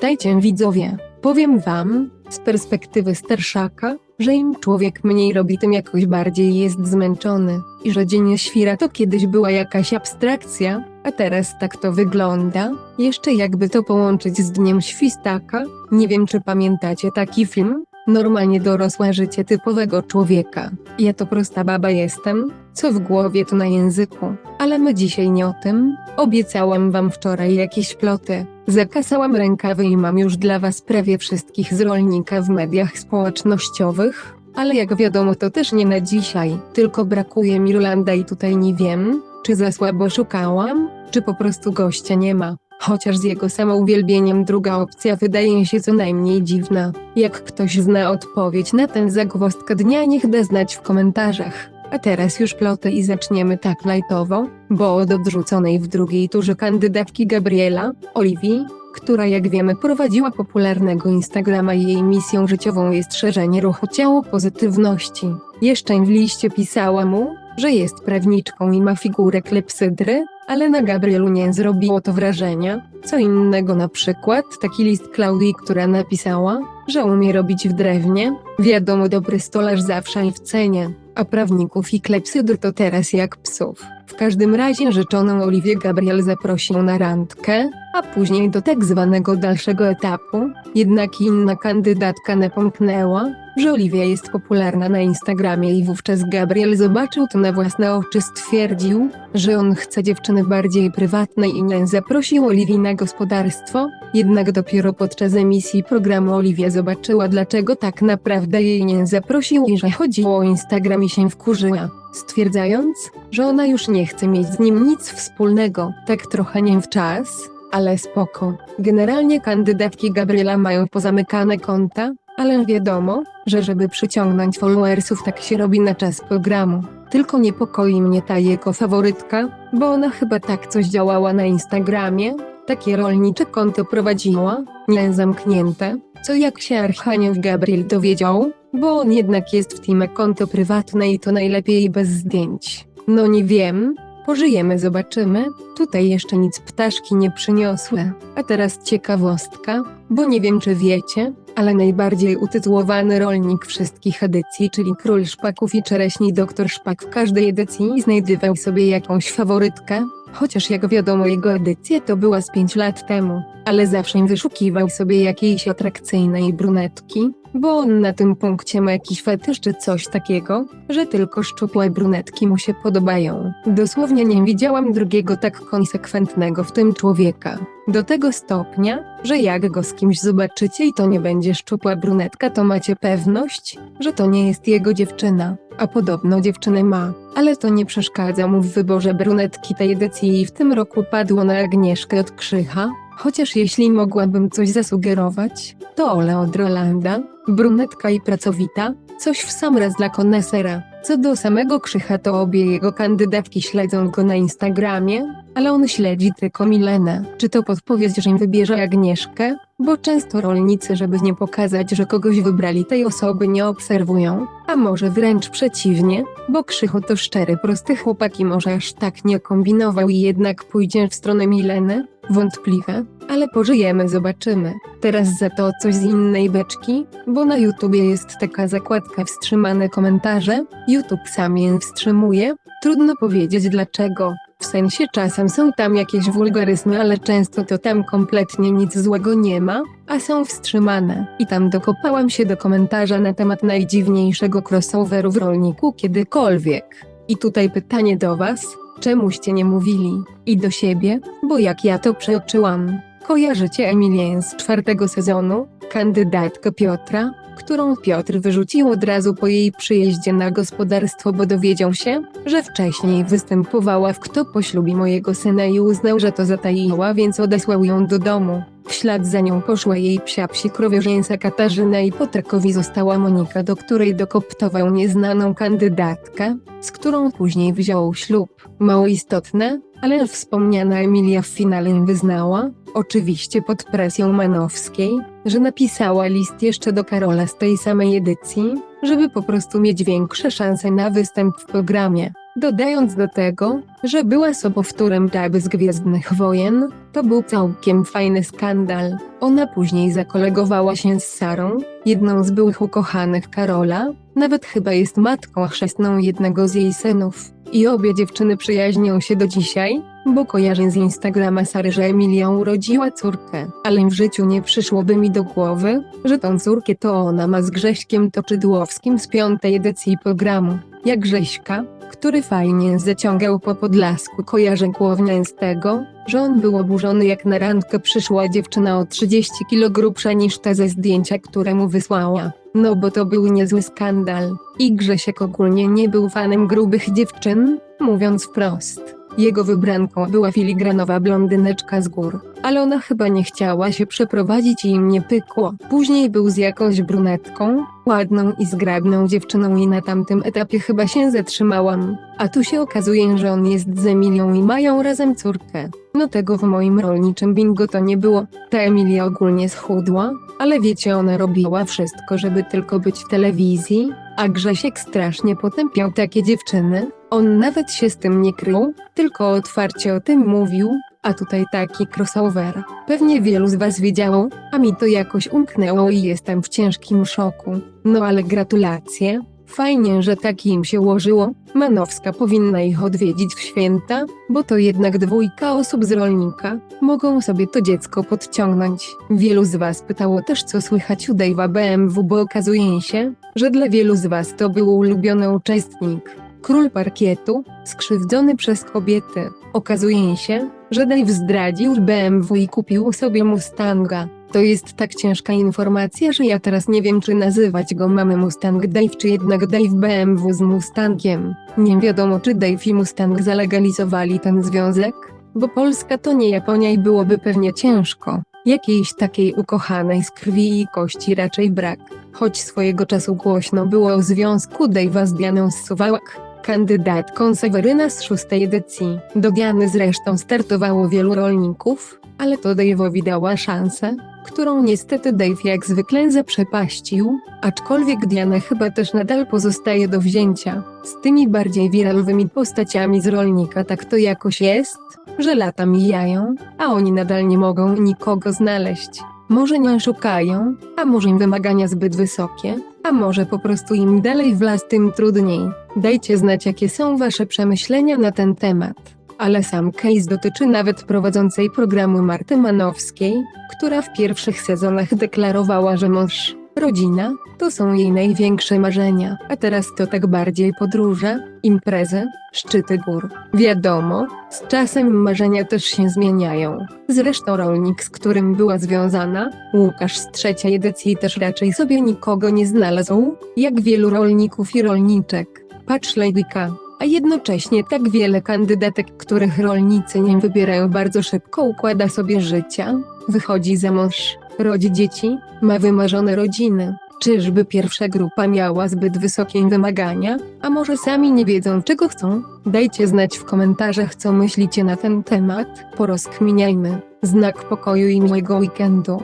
Witajcie widzowie. Powiem wam, z perspektywy starszaka, że im człowiek mniej robi, tym jakoś bardziej jest zmęczony. I że dzień świra to kiedyś była jakaś abstrakcja, a teraz tak to wygląda. Jeszcze jakby to połączyć z dniem świstaka, nie wiem czy pamiętacie taki film? Normalnie dorosłe życie typowego człowieka. Ja to prosta baba jestem, co w głowie to na języku. Ale my dzisiaj nie o tym. Obiecałam wam wczoraj jakieś ploty. Zakasałam rękawy i mam już dla was prawie wszystkich z rolnika w mediach społecznościowych. Ale jak wiadomo to też nie na dzisiaj, tylko brakuje mi Rolanda i tutaj nie wiem, czy za słabo szukałam, czy po prostu gościa nie ma. Chociaż z jego samouwielbieniem druga opcja wydaje się co najmniej dziwna. Jak ktoś zna odpowiedź na ten zagwozdka dnia niech da znać w komentarzach. A teraz już ploty i zaczniemy tak lajtowo, bo od odrzuconej w drugiej turze kandydatki Gabriela, Oliwii, która jak wiemy prowadziła popularnego Instagrama i jej misją życiową jest szerzenie ruchu ciało pozytywności. Jeszcze w liście pisała mu, że jest prawniczką i ma figurę klepsydry, ale na Gabrielu nie zrobiło to wrażenia. Co innego na przykład taki list Klaudii, która napisała, że umie robić w drewnie. Wiadomo, dobry stolarz zawsze i w cenie, a prawników i klepsydr to teraz jak psów. W każdym razie rzeczoną Oliwię Gabriel zaprosił na randkę, a później do tak zwanego dalszego etapu. Jednak inna kandydatka napomknęła, że Oliwia jest popularna na Instagramie i wówczas Gabriel zobaczył to na własne oczy stwierdził, że on chce dziewczyny bardziej prywatnej i nie zaprosił Oliwii na gospodarstwo, jednak dopiero podczas emisji programu Oliwia zobaczyła dlaczego tak naprawdę jej nie zaprosił i że chodziło o Instagram i się wkurzyła, stwierdzając, że ona już nie chce mieć z nim nic wspólnego, tak trochę nie w czas, ale spoko. Generalnie kandydatki Gabriela mają pozamykane konta, ale wiadomo, że żeby przyciągnąć followersów tak się robi na czas programu. Tylko niepokoi mnie ta jego faworytka, bo ona chyba tak coś działała na Instagramie, takie rolnicze konto prowadziła, nie zamknięte, co jak się Archanioł Gabriel dowiedział, bo on jednak jest w teamie konto prywatne i to najlepiej bez zdjęć. No nie wiem, pożyjemy zobaczymy, tutaj jeszcze nic ptaszki nie przyniosły. A teraz ciekawostka, bo nie wiem czy wiecie, ale najbardziej utytułowany rolnik wszystkich edycji, czyli król szpaków i czereśni doktor szpak w każdej edycji znajdywał sobie jakąś faworytkę, chociaż jak wiadomo jego edycja to była z 5 lat temu, ale zawsze wyszukiwał sobie jakiejś atrakcyjnej brunetki, bo on na tym punkcie ma jakiś fetysz czy coś takiego, że tylko szczupłe brunetki mu się podobają. Dosłownie nie widziałam drugiego tak konsekwentnego w tym człowieka. Do tego stopnia, że jak go z kimś zobaczycie i to nie będzie szczupła brunetka, to macie pewność, że to nie jest jego dziewczyna, a podobno dziewczynę ma. Ale to nie przeszkadza mu w wyborze brunetki tej edycji i w tym roku padło na Agnieszkę od Krzycha, chociaż jeśli mogłabym coś zasugerować, to Ola od Rolanda, brunetka i pracowita, coś w sam raz dla konesera. Co do samego Krzycha to obie jego kandydatki śledzą go na Instagramie, ale on śledzi tylko Milenę. Czy to podpowiedź, że im wybierze Agnieszkę? Bo często rolnicy, żeby nie pokazać, że kogoś wybrali, tej osoby nie obserwują, a może wręcz przeciwnie, bo Krzychu to szczery, prosty chłopak i może aż tak nie kombinował i jednak pójdzie w stronę Mileny? Wątpliwe, ale pożyjemy, zobaczymy. Teraz za to coś z innej beczki, bo na YouTubie jest taka zakładka wstrzymane komentarze, YouTube sam je wstrzymuje, trudno powiedzieć dlaczego. W sensie czasem są tam jakieś wulgaryzmy, ale często to tam kompletnie nic złego nie ma, a są wstrzymane. I tam dokopałam się do komentarza na temat najdziwniejszego crossoveru w rolniku kiedykolwiek. I tutaj pytanie do was, czemuście nie mówili? I do siebie, bo jak ja to przeoczyłam. Kojarzycie Emilię z czwartego sezonu, kandydatkę Piotra, którą Piotr wyrzucił od razu po jej przyjeździe na gospodarstwo, bo dowiedział się, że wcześniej występowała w Kto poślubi mojego syna i uznał, że to zataiła, więc odesłał ją do domu. W ślad za nią poszła jej psia psi krowiożeńca Katarzyna i po trakowi została Monika, do której dokoptował nieznaną kandydatkę, z którą później wziął ślub. Mało istotne, ale wspomniana Emilia w finale wyznała, oczywiście pod presją Manowskiej, że napisała list jeszcze do Karola z tej samej edycji, żeby po prostu mieć większe szanse na występ w programie. Dodając do tego, że była sobowtórem Daby z Gwiezdnych Wojen, to był całkiem fajny skandal. Ona później zakolegowała się z Sarą, jedną z byłych ukochanych Karola, nawet chyba jest matką chrzestną jednego z jej synów. I obie dziewczyny przyjaźnią się do dzisiaj, bo kojarzę z Instagrama Sary, że Emilia urodziła córkę, ale w życiu nie przyszłoby mi do głowy, że tą córkę to ona ma z Grześkiem Toczydłowskim z piątej edycji programu. Jak Grześka, który fajnie zaciągał po Podlasku kojarzę głównie z tego, że on był oburzony jak na randkę przyszła dziewczyna o 30 kg grubsza niż ta ze zdjęcia, które mu wysłała. No bo to był niezły skandal. I Grzesiek ogólnie nie był fanem grubych dziewczyn, mówiąc wprost. Jego wybranką była filigranowa blondyneczka z gór, ale ona chyba nie chciała się przeprowadzić i im nie pykło. Później był z jakąś brunetką, ładną i zgrabną dziewczyną i na tamtym etapie chyba się zatrzymałam. A tu się okazuje, że on jest z Emilią i mają razem córkę. No tego w moim rolniczym bingo to nie było. Ta Emilia ogólnie schudła, ale wiecie ona robiła wszystko, żeby tylko być w telewizji, a Grzesiek strasznie potępiał takie dziewczyny. On nawet się z tym nie krył, tylko otwarcie o tym mówił, a tutaj taki crossover. Pewnie wielu z was wiedziało, a mi to jakoś umknęło i jestem w ciężkim szoku. No ale gratulacje. Fajnie, że tak im się ułożyło. Manowska powinna ich odwiedzić w święta, bo to jednak dwójka osób z rolnika. Mogą sobie to dziecko podciągnąć. Wielu z was pytało też co słychać u Dave'a BMW, bo okazuje się, że dla wielu z was to był ulubiony uczestnik. Król parkietu, skrzywdzony przez kobiety. Okazuje się, że Dave zdradził BMW i kupił sobie Mustanga. To jest tak ciężka informacja, że ja teraz nie wiem czy nazywać go mamy Mustang Dave czy jednak Dave BMW z Mustangiem. Nie wiadomo czy Dave i Mustang zalegalizowali ten związek, bo Polska to nie Japonia i byłoby pewnie ciężko. Jakiejś takiej ukochanej z krwi i kości raczej brak. Choć swojego czasu głośno było o związku Dave'a z Dianą z Suwałek, kandydatką Seweryna z szóstej edycji. Do Diany zresztą startowało wielu rolników, ale to Dave'owi dała szansę, którą niestety Dave jak zwykle zaprzepaścił, aczkolwiek Diana chyba też nadal pozostaje do wzięcia. Z tymi bardziej wiralowymi postaciami z rolnika tak to jakoś jest, że lata mijają, a oni nadal nie mogą nikogo znaleźć. Może nie szukają, a może im wymagania zbyt wysokie, a może po prostu im dalej w las tym trudniej. Dajcie znać jakie są wasze przemyślenia na ten temat. Ale sam case dotyczy nawet prowadzącej programu Marty Manowskiej, która w pierwszych sezonach deklarowała, że mąż, rodzina, to są jej największe marzenia, a teraz to tak bardziej podróże, imprezy, szczyty gór. Wiadomo, z czasem marzenia też się zmieniają. Zresztą rolnik, z którym była związana, Łukasz z trzeciej edycji też raczej sobie nikogo nie znalazł, jak wielu rolników i rolniczek. Patrz Ladyka. A jednocześnie tak wiele kandydatek, których rolnicy nie wybierają bardzo szybko, układa sobie życia, wychodzi za mąż, rodzi dzieci, ma wymarzone rodziny. Czyżby pierwsza grupa miała zbyt wysokie wymagania, a może sami nie wiedzą czego chcą? Dajcie znać w komentarzach co myślicie na ten temat, porozkminiajmy. Znak pokoju i miłego weekendu.